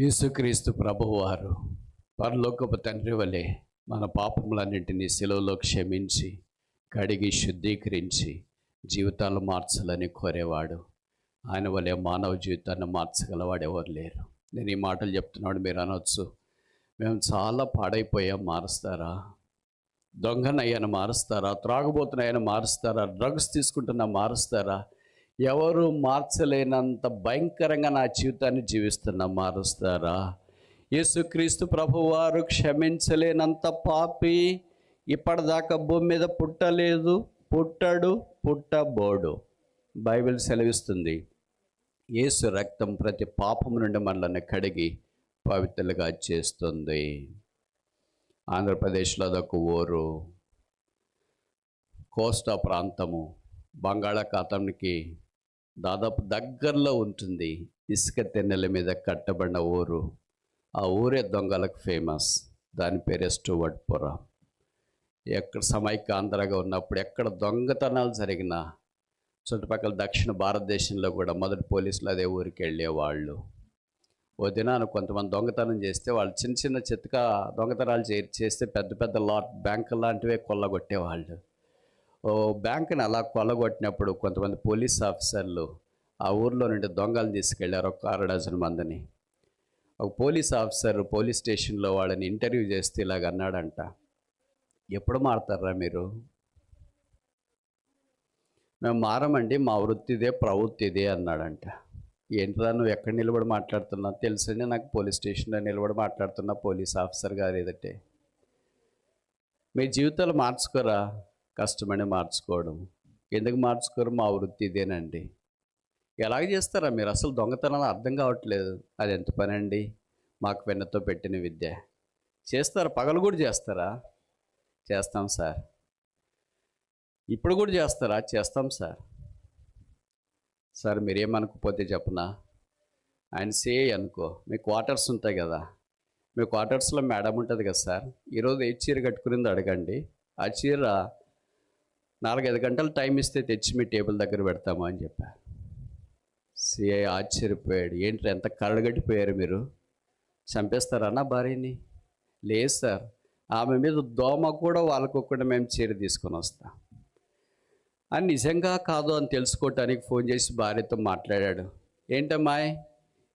యేసుక్రీస్తు ప్రభువారు పరలోకపు తండ్రి వలె మన పాపములన్నింటినీ సెలవులో క్షమించి కడిగి శుద్ధీకరించి జీవితాలు మార్చాలని కోరేవాడు. ఆయన వలె మానవ జీవితాన్ని మార్చగలవాడు ఎవరు లేరు. నేను ఈ మాటలు చెప్తున్నాడు మీరు అనొచ్చు. మేము చాలా పాడైపోయాం మారుస్తారా? దొంగనయ్యాను మారుస్తారా? త్రాగబోతున్నాయని మారుస్తారా? డ్రగ్స్ తీసుకుంటున్నా మారుస్తారా? ఎవరు మార్చలేనంత భయంకరంగా నా జీవితాన్ని జీవిస్తున్నా మారుస్తారా? యేసుక్రీస్తు ప్రభువారు క్షమించలేనంత పాపి ఇప్పటిదాకా భూమి మీద పుట్టలేదు పుట్టడు పుట్టబోడు. బైబిల్ సెలవిస్తుంది యేసు రక్తం ప్రతి పాపము నుండి మనల్ని కడిగి పవిత్రలుగా చేస్తుంది. ఆంధ్రప్రదేశ్లో అదొక ఊరు కోస్తా ప్రాంతము బంగాళాఖాతానికి దాదాపు దగ్గరలో ఉంటుంది. ఇసుక తెన్నెల మీద కట్టబడిన ఊరు. ఆ ఊరే దొంగలకు ఫేమస్. దాని పేరే స్టూవర్ట్పురం ఎక్కడ సమైక్యాంధ్రగా ఉన్నప్పుడు ఎక్కడ దొంగతనాలు జరిగినా చుట్టుపక్కల దక్షిణ భారతదేశంలో కూడా మొదటి పోలీసులు అదే ఊరికి వెళ్ళేవాళ్ళు. ఓ దినాన కొంతమంది దొంగతనం చేస్తే వాళ్ళు చిన్న చిన్న చితక దొంగతనాలు చే చేస్తే పెద్ద పెద్ద లాట్ బ్యాంకు లాంటివే కొల్లగొట్టేవాళ్ళు. బ్యాంకుని అలా కొల్లగొట్టినప్పుడు కొంతమంది పోలీస్ ఆఫీసర్లు ఆ ఊర్లో నుండి దొంగలు తీసుకెళ్ళారు ఒక అర డజన్ మందిని. ఒక పోలీస్ ఆఫీసర్ పోలీస్ స్టేషన్లో వాళ్ళని ఇంటర్వ్యూ చేస్తే ఇలాగ అన్నాడంట. ఎప్పుడు మారుతారా మీరు? మేము మారమండి మా వృత్తిదే ప్రవృత్తిదే అన్నాడంట. ఏంట్రా నువ్వు ఎక్కడ నిలబడి మాట్లాడుతున్నావు? తెలుసండి నాకు పోలీస్ స్టేషన్లో నిలబడి మాట్లాడుతున్నా పోలీస్ ఆఫీసర్ గారు ఏదంటే మీ జీవితాలు మార్చుకోరా? కష్టమని మార్చుకోవడం. ఎందుకు మార్చుకోరు? మా వృత్తి ఇదేనండి. ఎలాగ చేస్తారా మీరు? అసలు దొంగతనాలు అర్థం కావట్లేదు. అది ఎంత పని అండి మాకు వెన్నతో పెట్టిన విద్య. చేస్తారా? పగలు కూడా చేస్తారా? చేస్తాం సార్. ఇప్పుడు కూడా చేస్తారా? చేస్తాం సార్. సార్ మీరేమనుకోపోతే చెప్పనా? ఆయన సే అనుకో. మీ క్వార్టర్స్ ఉంటాయి కదా. మీ క్వార్టర్స్లో మేడం ఉంటుంది కదా సార్. ఈరోజు ఏ చీర కట్టుకునిందో అడగండి. ఆ చీర నాలుగైదు గంటలు టైం ఇస్తే తెచ్చి మీ టేబుల్ దగ్గర పెడతాము అని చెప్పారు సిఐ ఆశ్చర్యపోయాడు. ఏంటి ఎంత కళ్ళగట్టిపోయారు మీరు? చంపేస్తారా నా భార్యని? లేదు సార్. ఆమె మీద దోమ కూడా వాళ్ళకొకుండా మేము చీర తీసుకొని వస్తాం. అని నిజంగా కాదు అని తెలుసుకోవటానికి ఫోన్ చేసి భార్యతో మాట్లాడాడు. ఏంటమ్మాయ్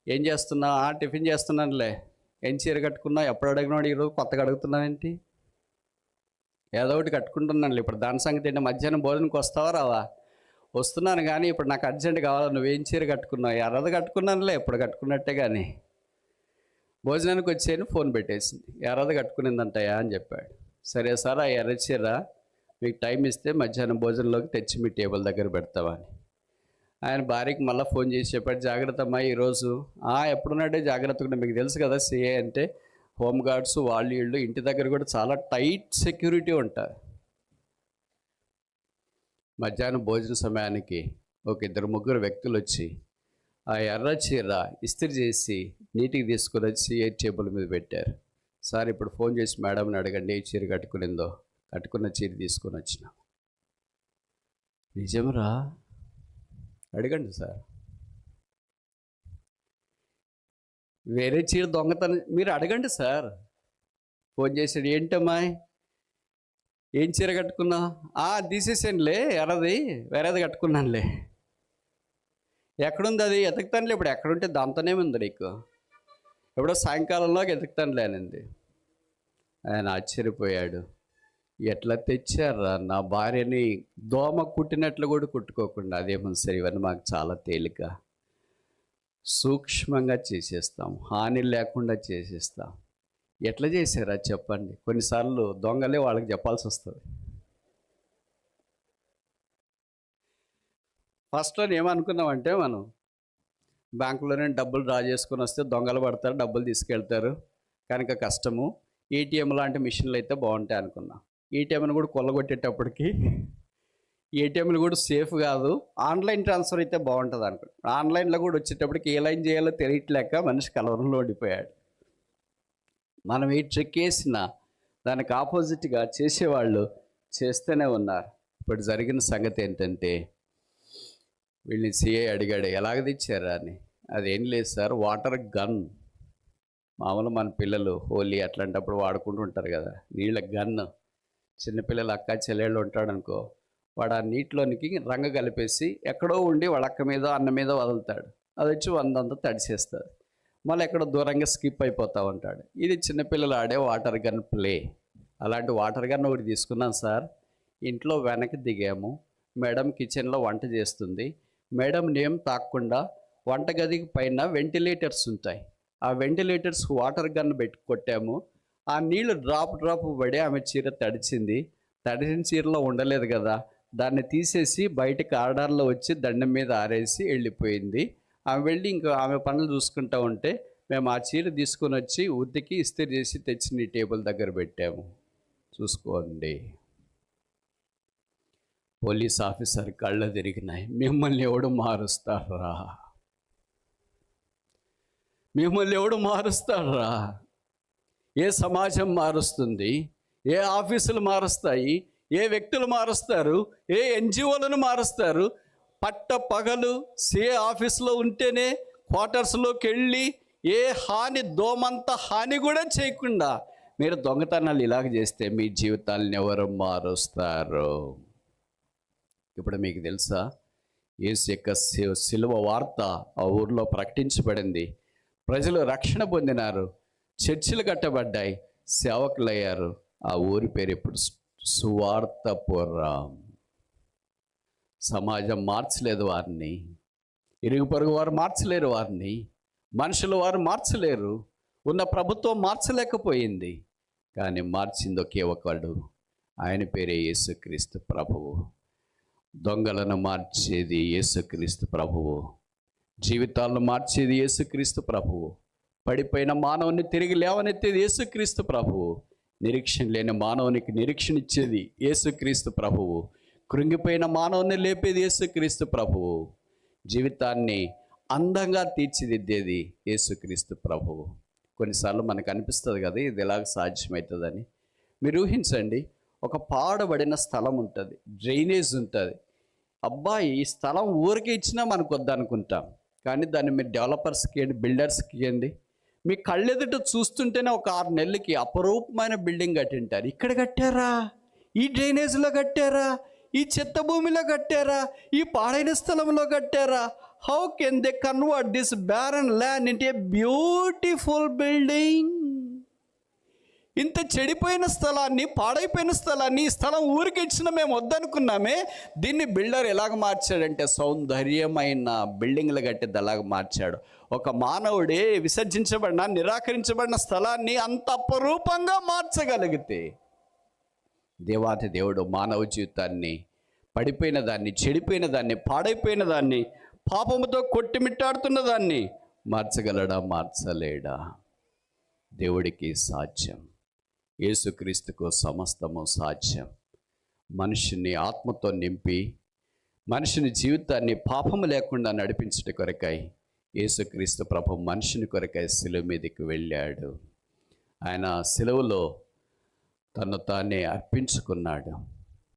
ఏం చేస్తున్నావు? "ఆ, టిఫిన్ చేస్తున్నానులే. ఏం చీర కట్టుకున్నావు? ఎప్పుడు అడిగినాడు ఈరోజు కొత్తగా అడుగుతున్నానేంటి ఏదో ఒకటి కట్టుకుంటున్నాను ఇప్పుడు దాని సంగతి ఏంటి? మధ్యాహ్నం భోజనంకి వస్తావా రావా? వస్తున్నాను కానీ ఇప్పుడు నాకు అర్జెంట్ కావాలి? నువ్వేం చీర కట్టుకున్నావు? ఎర్రది కట్టుకున్నానులే ఇప్పుడు కట్టుకున్నట్టే కానీ. భోజనానికి వచ్చేయని ఫోన్ పెట్టేసింది. ఎర్రది కట్టుకునిందంటయా అని చెప్పాడు. సరే సార్ ఆ ఎర్ర చీర మీకు టైం ఇస్తే మధ్యాహ్నం భోజనంలోకి తెచ్చి మీ టేబుల్ దగ్గర పెడతావా అని. ఆయన భార్యకి మళ్ళీ ఫోన్ చేసి చెప్పాడు జాగ్రత్త అమ్మా ఈరోజు ఎప్పుడున్నాడే జాగ్రత్తగా మీకు తెలుసు కదా సిఏ అంటే హోమ్ గార్డ్స్ వాళ్ళు వీళ్ళు ఇంటి దగ్గర కూడా చాలా టైట్ సెక్యూరిటీ ఉంటారు మధ్యాహ్నం భోజన సమయానికి ఒక ఇద్దరు ముగ్గురు వ్యక్తులు వచ్చి ఆ ఎర్ర చీర ఇస్త్రీ చేసి నీటికి తీసుకుని వచ్చి ఏ టేబుల్ మీద పెట్టారు. సార్ ఇప్పుడు ఫోన్ చేసి మేడంని అడగండి ఏ చీర కట్టుకునిందో. కట్టుకున్న చీర తీసుకొని వచ్చినాం. నిజమరా? అడగండి సార్. వేరే చీర దొంగతనం. మీరు అడగండి సార్. ఫోన్ చేశాడు ఏంటమ్మాయి ఏం చీర కట్టుకున్నా? తీసేసానులే ఎరది వేరేది కట్టుకున్నానులే. ఎక్కడుంది అది? ఎతుకుతానులే ఇప్పుడు ఎక్కడుంటే దాంతోనే ఉంది నీకు. ఎప్పుడో సాయంకాలంలోకి ఎతుకుతానులే అనింది. ఆయన ఆశ్చర్యపోయాడు. ఎట్లా తెచ్చారా? నా భార్యని దోమ కుట్టినట్లు కూడా కుట్టుకోకుండా. అదేమో సరే? ఇవన్నీ మాకు చాలా తేలిక. సూక్ష్మంగా చేసేస్తాం హాని లేకుండా చేసేస్తాం. ఎట్లా చేశారా చెప్పండి? కొన్నిసార్లు దొంగలే వాళ్ళకి చెప్పాల్సి వస్తుంది. ఫస్ట్లో ఏమనుకున్నామంటే మనం బ్యాంకులోనే డబ్బులు డ్రా చేసుకొని వస్తే దొంగలు పడతారు డబ్బులు తీసుకెళ్తారు. కనుక కష్టము. ఏటీఎం లాంటి మిషన్లు అయితే బాగుంటాయి అనుకున్నాం. ఏటీఎంను కూడా కొల్లగొట్టేటప్పటికి ఏటీఎంలు కూడా సేఫ్ కాదు. ఆన్లైన్ ట్రాన్స్ఫర్ అయితే బాగుంటుంది అనుకున్నాం ఆన్లైన్లో కూడా వచ్చేటప్పటికి ఏ లైన్ చేయాలో తెలియట్లేక మనిషి కలవరంలో ఉండిపోయాడు. మనం ఏ ట్రిక్ వేసినా దానికి ఆపోజిట్గా చేసేవాళ్ళు చేస్తూనే ఉన్నారు. ఇప్పుడు జరిగిన సంగతి ఏంటంటే వీళ్ళని సిఐ అడిగాడు ఎలాగ తెచ్చారా అని? అదేం లేదు సార్ వాటర్ గన్. మామూలు మన పిల్లలు హోలీ అట్లాంటప్పుడు వాడుకుంటూ ఉంటారు కదా నీళ్ళ గన్ను చిన్నపిల్లలు అక్క చెల్లెళ్ళు ఉంటాడనుకో వాడు ఆ నీటిలోనికి రంగు కలిపేసి ఎక్కడో ఉండి వాళ్ళ అక్క మీద అన్న మీద వదులుతాడు. అది వచ్చి వందంతా తడిసేస్తుంది. మళ్ళీ ఎక్కడో దూరంగా స్కిప్ అయిపోతూ ఉంటాడు ఇది చిన్నపిల్లలు ఆడే వాటర్ గన్ ప్లే. అలాంటి వాటర్ గన్ ఒకటి తీసుకున్నాం సార్. ఇంట్లో వెనక్కి దిగాము. మేడం కిచెన్లో వంట చేస్తుంది. మేడం నేమ్ తాకుండా వంటగదికి పైన వెంటిలేటర్స్ ఉంటాయి. ఆ వెంటిలేటర్స్ వాటర్ గన్ పెట్టి కొట్టాము. ఆ నీళ్ళు డ్రాప్ డ్రాప్ పడి ఆమె చీర తడిచింది. తడిసిన చీరలో ఉండలేదు కదా. దాన్ని తీసేసి బయటకు ఆర్డర్లో వచ్చి దండం మీద ఆరేసి వెళ్ళిపోయింది. ఆమె వెళ్ళి ఇంకా ఆమె పనులు చూసుకుంటా ఉంటే మేము ఆ చీర తీసుకొని వచ్చి ఉతికి ఇస్త్రీ చేసి తెచ్చి నీ టేబుల్ దగ్గర పెట్టాము. చూసుకోండి. పోలీస్ ఆఫీసర్ కళ్ళు తిరిగినాయి. మిమ్మల్ని ఎవడు మారుస్తారా మిమ్మల్ని ఎవడు మారుస్తారా ఏ సమాజం మారుస్తుంది? ఏ ఆఫీసులు మారుస్తాయి? ఏ వ్యక్తులు మారుస్తారు? ఏ ఎన్జిఓలను మారుస్తారు? పట్ట పగలు సిఏ ఆఫీస్లో ఉంటేనే క్వార్టర్స్లోకి వెళ్ళి ఏ హాని దోమంత హాని కూడా చేయకుండా మీరు దొంగతనాలు ఇలాగ చేస్తే మీ జీవితాలను ఎవరు మారుస్తారు? ఇప్పుడు మీకు తెలుసా? యేసు యొక్క సిలువ వార్త ఆ ఊర్లో ప్రకటించబడింది. ప్రజలు రక్షణ పొందినారు. చర్చిలు కట్టబడ్డాయి. సేవకులయ్యారు. ఆ ఊరి పేరు ఇప్పుడు సు- సమాజం మార్చలేదు వారిని. ఇరుగు పొరుగు వారు మార్చలేరు వారిని. మనుషులు వారు మార్చలేరు. ఉన్న ప్రభుత్వం మార్చలేకపోయింది. కానీ మార్చింది ఒకే ఒకడు ఆయన పేరే యేసుక్రీస్తు ప్రభువు. దొంగలను మార్చేది యేసుక్రీస్తు ప్రభువు. జీవితాలను మార్చేది యేసుక్రీస్తు ప్రభువు. పడిపోయిన మానవుని తిరిగి లేవనెత్తేది యేసుక్రీస్తు ప్రభువు. నిరీక్షణ లేని మానవునికి నిరీక్షణ ఇచ్చేది యేసుక్రీస్తు ప్రభువు. కృంగిపోయిన మానవుని లేపేది యేసుక్రీస్తు ప్రభువు. జీవితాన్ని అందంగా తీర్చిదిద్దేది యేసుక్రీస్తు ప్రభువు. కొన్నిసార్లు మనకు అనిపిస్తుంది కదా ఇది ఎలాగ సాధ్యమవుతుందని మీరు ఊహించండి ఒక పాడబడిన స్థలం ఉంటుంది డ్రైనేజ్ ఉంటుంది. అబ్బాయి ఈ స్థలం ఊరికే ఇచ్చినా మనకు వద్దనుకుంటాం కానీ దాన్ని మీరు డెవలపర్స్కి ఇవ్వండి బిల్డర్స్కి ఇవ్వండి మీ కళ్ళెదుట చూస్తుంటేనే ఒక ఆరు నెలలకి అపరూపమైన బిల్డింగ్ కట్టింటారు. ఇక్కడ కట్టారా? ఈ డ్రైనేజ్లో కట్టారా? ఈ చెత్త భూమిలో కట్టారా? ఈ పాడైన స్థలంలో కట్టారా? How can they convert this barren land into a beautiful building ఇంత చెడిపోయిన స్థలాన్ని పాడైపోయిన స్థలాన్ని ఈ స్థలం ఊరికి ఇచ్చిన మేము వద్దనుకున్నామే. దీన్ని బిల్డర్ ఎలాగ మార్చాడంటే సౌందర్యమైన బిల్డింగ్లు కట్టేది అలాగ మార్చాడు. ఒక మానవుడే విసర్జించబడిన నిరాకరించబడిన స్థలాన్ని అంత అపరూపంగా మార్చగలిగితే దేవాతి దేవుడు మానవ జీవితాన్ని పడిపోయిన దాన్ని చెడిపోయిన దాన్ని పాడైపోయిన దాన్ని పాపముతో కొట్టిమిట్టాడుతున్న దాన్ని మార్చగలడా మార్చలేడా? దేవుడికి సాధ్యం. యేసుక్రీస్తుకు సమస్తము సాధ్యం. మనిషిని ఆత్మతో నింపి మనిషిని జీవితాన్ని పాపము లేకుండా నడిపించుట కొరకై యేసుక్రీస్తు ప్రభు మనిషిని కొరకై శిలువ మీదకి వెళ్ళాడు. ఆయన సెలవులో తను తానే అర్పించుకున్నాడు.